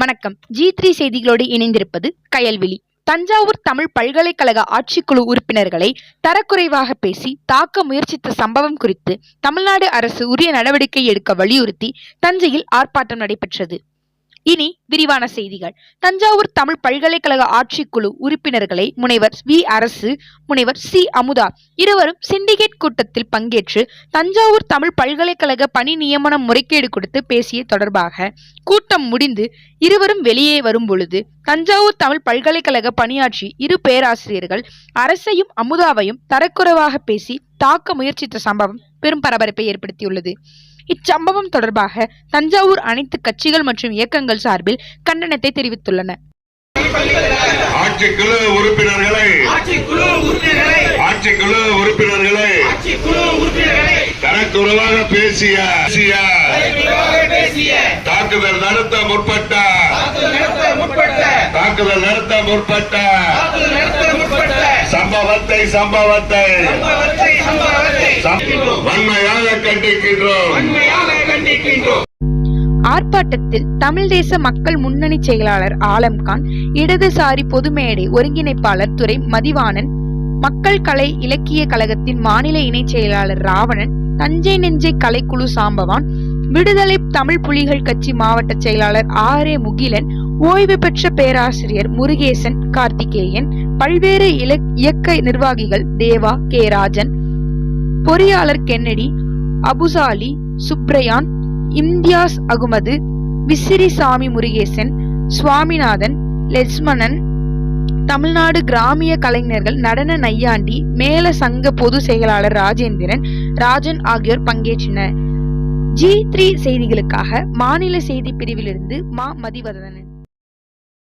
வணக்கம். G three செய்திகளோடு இணைந்திருப்பது கயல்விழி. தஞ்சாவூர் தமிழ் பல்கலைக்கழக ஆட்சிக்குழு உறுப்பினர்களை தரக்குறைவாக பேசி தாக்க முயற்சித்த சம்பவம் குறித்து தமிழ்நாடு அரசு உரிய நடவடிக்கை எடுக்க வலியுறுத்தி தஞ்சையில் ஆர்ப்பாட்டம் நடைபெற்றது. இனி விரிவான செய்திகள். தஞ்சாவூர் தமிழ் பல்கலைக்கழக ஆட்சிக்குழு உறுப்பினர்களை முனைவர் வி அரசு முனைவர் சி அமுதா இருவரும் சிண்டிகேட் கூட்டத்தில் பங்கேற்று தஞ்சாவூர் தமிழ் பல்கலைக்கழக பணி நியமன முறைகேடு கொடுத்து பேசிய தொடர்பாக கூட்டம் முடிந்து இருவரும் வெளியே வரும் பொழுது தஞ்சாவூர் தமிழ் பல்கலைக்கழக பணியாற்றி இரு பேராசிரியர்கள் அரசையும் அமுதாவையும் தரக்குறைவாக பேசி தாக்க முயற்சித்த சம்பவம் பெரும் பரபரப்பை ஏற்படுத்தியுள்ளது. இச்சம்பவம் தொடர்பாக தஞ்சாவூர் அனைத்து கட்சிகள் மற்றும் இயக்கங்கள் சார்பில் கண்டனத்தை தெரிவித்துள்ளன. ஆட்சிக்குழு உறுப்பினர்களை உறுப்பினர்களை தரக்குறைவாக பேசிய தாக்குதல் நடத்த முற்பட்ட தாக்குதல் நடத்த முற்பட்ட தாக்குதல் நடத்த முற்பட்ட தாக்குதல் நடத்த முற்பட்ட சம்பவத்தை சம்பவத்தை. வன்மையாக கண்டிக்கின்றோம். ஆர்ப்பாட்டத்தில் தமிழ் தேச மக்கள் முன்னணி செயலாளர் ஆலம்கான் இடதுசாரி பொதுமேடை ஒருங்கிணைப்பாளர் துரை மதிவாணன் மக்கள் கலை இலக்கிய கழகத்தின் மாநில இணைச் செயலாளர் ராவணன் தஞ்சை நெஞ்சை கலைக்குழு சாம்பவான் விடுதலை தமிழ் புலிகள் கட்சி மாவட்ட செயலாளர் ஆர் ஏ முகிலன் ஓய்வு பெற்ற பேராசிரியர் முருகேசன் கார்த்திகேயன் பல்வேறு இலக்- இயக்க நிர்வாகிகள் தேவா கே. ராஜன் பொறியாளர் கென்னடி அபுசாலி சுப்ரயான் இம்தியாஸ் அகுமது விசிறிசாமி முருகேசன் சுவாமிநாதன் லெஸ்மணன் தமிழ்நாடு கிராமிய கலைஞர்கள் நடன நையாண்டி மேல சங்க பொது செயலாளர் ராஜேந்திரன் ராஜன் ஆகியோர் பங்கேற்றனர். ஜி த்ரீ செய்திகளுக்காக மாநில செய்தி பிரிவிலிருந்து மா மதிவதனன்.